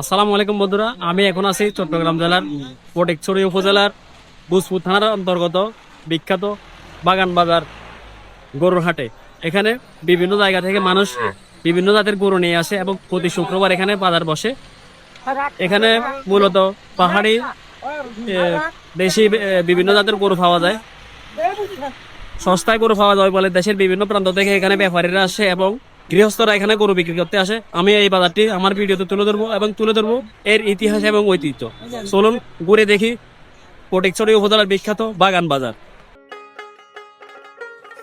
আসসালামু আলাইকুম বন্ধুরা, আমি এখন আছি চট্টগ্রাম জেলার ফটিকছড়ি উপজেলার বুজপুর থানার অন্তর্গত বিখ্যাত বাগান বাজার গরুর হাটে এখানে বিভিন্ন জায়গা থেকে মানুষ বিভিন্ন জাতের গরু নিয়ে আসে এবং প্রতি শুক্রবার এখানে বাজার বসে। এখানে মূলত পাহাড়ি দেশি বিভিন্ন জাতের গরু পাওয়া যায়। সস্তায় গরু পাওয়া যায় বলে দেশের বিভিন্ন প্রান্ত থেকে এখানে ব্যাপারীরা আসে এবং গৃহস্থরা এখানে গরু বিক্রি করতে আসে। আমি এই বাজারটি আমার ভিডিওতে তুলে ধরবো এবং তুলে ধরবো এর ইতিহাস এবং ঐতিহ্য। চলুন ঘুরে দেখি ফটিকছড়ি উপজেলার বিখ্যাত বাগান বাজার।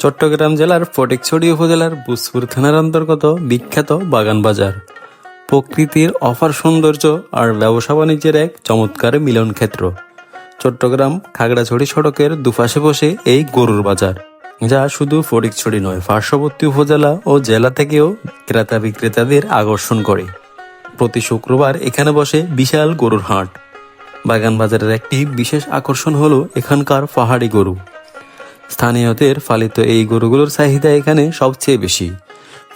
চট্টগ্রাম জেলার ফটিকছড়ি উপজেলার বুসপুর থানার অন্তর্গত বিখ্যাত বাগান বাজার। প্রকৃতির অফার সৌন্দর্য আর ব্যবসা বাণিজ্যের এক চমৎকার মিলন ক্ষেত্র চট্টগ্রাম খাগড়াছড়ি সড়কের দুপাশে বসে এই গরুর বাজার। যা শুধু ফটিকছড়ি নয়, পার্শ্ববর্তী উপজেলা ও জেলা থেকেও ক্রেতা বিক্রেতাদের আকর্ষণ করে। প্রতি শুক্রবার এখানে বসে বিশাল গরুর হাট। বাগান বাজারের একটি বিশেষ আকর্ষণ হল এখানকার পাহাড়ি গরু। স্থানীয়দের পালিত এই গরুগুলোর চাহিদা এখানে সবচেয়ে বেশি।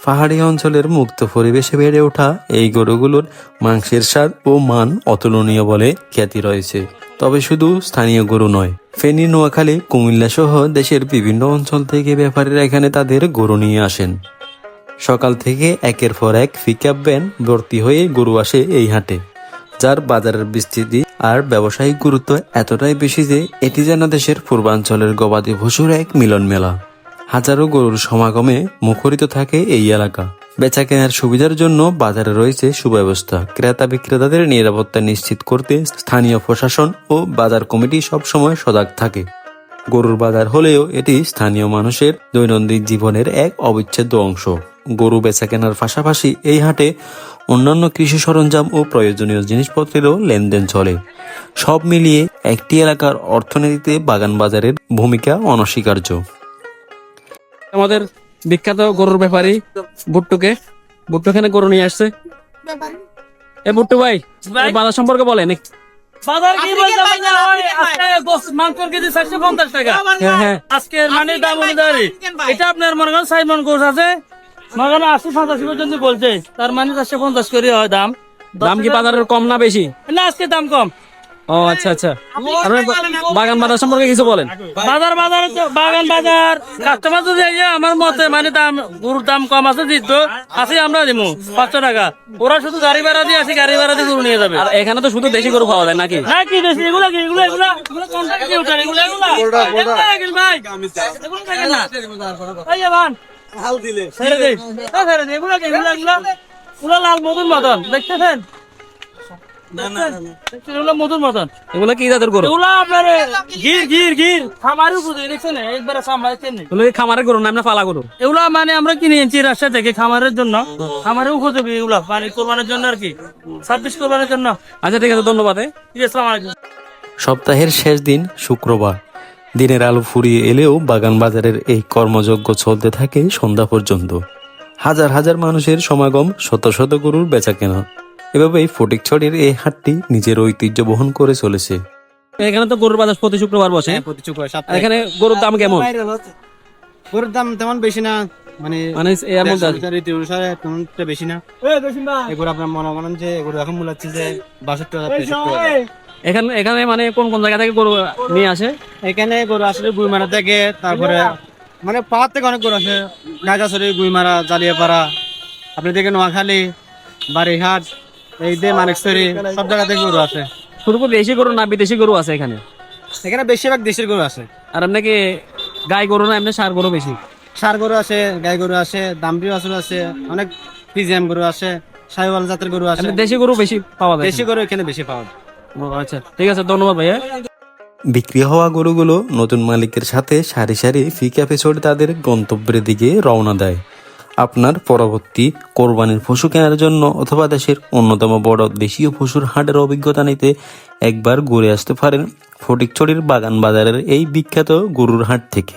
পাহাড়ি অঞ্চলের মুক্ত পরিবেশে বেড়ে ওঠা এই গরুগুলোর মাংসের স্বাদ ও মান অতুলনীয় বলে খ্যাতি রয়েছে। তবে শুধু স্থানীয় গরু নয়, ফেনী, নোয়াখালী, কুমিল্লা সহ দেশের বিভিন্ন অঞ্চল থেকে ব্যাপারীরা এখানে তাদের গরু নিয়ে আসেন। সকাল থেকে একের পর এক পিকআপ ভ্যান ভর্তি হয়ে গরু আসে এই হাটে, যার বাজারের বিস্তৃতি আর ব্যবসায়িক গুরুত্ব এতটাই বেশি যে এটি যেন দেশের পূর্বাঞ্চলের গবাদি পশুর এক মিলন মেলা হাজারো গরুর সমাগমে মুখরিত থাকে এই এলাকা। বেচা কেনার সুবিধার জন্য বাজারে রয়েছে সুব্যবস্থা। ক্রেতা বিক্রেতাদের নিরাপত্তা নিশ্চিত করতে স্থানীয় প্রশাসন ও বাজার কমিটি সবসময় সজাগ থাকে। গরুর বাজার হলেও এটি স্থানীয় মানুষের দৈনন্দিন জীবনের এক অবিচ্ছেদ্য অংশ। গরু বেচা কেনার পাশাপাশি এই হাটে অন্যান্য কৃষি সরঞ্জাম ও প্রয়োজনীয় জিনিসপত্রেরও লেনদেন চলে। সব মিলিয়ে একটি এলাকার অর্থনীতিতে বাগান বাজারের ভূমিকা অনস্বীকার্য। আমাদের বিখ্যাত গরুর ব্যাপারী বুট্টুকে বুট্টু এখানে গরু নিয়ে আসছে। এ বুট্টু ভাই এই বাজার সম্পর্কে বলেন বাজার কি আজকে গোস- কেজি চারশো পঞ্চাশ টাকা। হ্যাঁ হ্যাঁ। মানে দাম অনুযায়ী এটা আপনার মনে করেন সাইমন গোস আছে। মনে করেন আশি পঞ্চাশি পর্যন্ত বলছে। তার মানে চারশো পঞ্চাশ করে হয় দাম। দাম কি বাজারের কম না বেশি? না আজকে দাম কম। ও আচ্ছা আচ্ছা। বাগান বাজার সম্পর্কে কিছু বলেন। বাজার বাজার বাগান বাজার। কাস্টমার যদি আইয়ে আমার মতে মানে দাম গরুর দাম কম আছে দিত আছে আমরা দিমু পাঁচশো টাকা। ওরা শুধু গাড়ি ভাড়া দিয়ে আছে গাড়ি ভাড়া দিয়ে গরু নিয়ে যাবে। আর এখানে তো শুধু দেশি গরু পাওয়া যায় নাকি? না কি দেশি? এগুলা কি? এগুলা এগুলা এগুলা কন্ট্রাক্ট দিয়ে এগুলা এগুলা? ভাই এগুলা রাখেন না এই যে ভান ছেড়ে দে। এ ছেড়ে দে। এগুলা কি? এগুলা এগুলা? এগুলা লাল মধুর মতন। দেখতেছেন? দেখছেন? মতন। এগুলো কি জাতের গরু? এগুলা আপনার গির গির গির? খামারি বুঝে দেখছেন? একবারে সামাইছেন এগুলো খামারের গরু না এমনি পালা গরু? এগুলা মানে আমরা কিনে এনেছি রাস্তা থেকে খামারের জন্য। খামারে উপযোগী এগুলা মানে কোরবানের জন্য আর কি। ছাব্বিশ কোরবানের জন্য। আচ্ছা ঠিক আছে ধন্যবাদ আসসালামু আলাইকুম। সপ্তাহের শেষ দিন শুক্রবার। দিনের আলো ফুরিয়ে এলেও বাগান বাজারের এই কর্মযজ্ঞ চলতে থাকে সন্ধ্যা পর্যন্ত। হাজার হাজার মানুষের সমাগম শত শত গরুর বেচা কেনা এভাবেই ফটিকছড়ির এই হাটটি নিজের ঐতিহ্য বহন করে চলেছে। এখানে তো গরুর বাজার প্রতি শুক্রবার বসে। প্রতি শুক্রবার এখানে গরুর দাম কেমন? গরুর দাম তেমন বেশি না মানে মানে এর মধ্যে রীতি অনুসারে তেমনটা বেশি না। এগুলো আপনার মনে করেন যে এগুলো এখন মূল্য হচ্ছে যে বাষট্টি হাজার এখানে এখানে মানে কোন কোন জায়গা থেকে গরু নিয়ে আসে? এখানে গরু আসলে গুইমারা থেকে তারপরে মানে পাহাড় থেকে অনেক গরু আছে গাজাছড়ি গুইমারা জালিয়াপাড়া। আপনি দেখেন নোয়াখালী বারিহাট এই যে মানিকছড়ি সব জায়গা থেকে গরু আছে। শুধু কি দেশি গরু না বিদেশি গরু আছে এখানে? এখানে বেশিরভাগ দেশের গরু আছে। আর এমনি কি গাই গরু না এমনি সার গরু বেশি? সার গরু আছে গাই গরু আছে দামড়ি বাছুর আছে অনেক পিজিএম গরু আছে সাহিওয়াল জাতের গরু আছে। দেশি গরু বেশি পাওয়া যায় দেশি গরু এখানে বেশি পাওয়া যায়। আচ্ছা ঠিক আছে ধন্যবাদ ভাইয়া। বিক্রি হওয়া গরুগুলো নতুন মালিকের সাথে সারি সারি ফিকাপে চড়ে তাদের গন্তব্যের দিকে রওনা দেয়। আপনার পরবর্তী কোরবানির পশু কেনার জন্য অথবা দেশের অন্যতম বড় দেশীয় পশুর হাটের অভিজ্ঞতা নিতে একবার ঘুরে আসতে পারেন ফটিকছড়ির বাগান বাজারের এই বিখ্যাত গরুর হাট থেকে।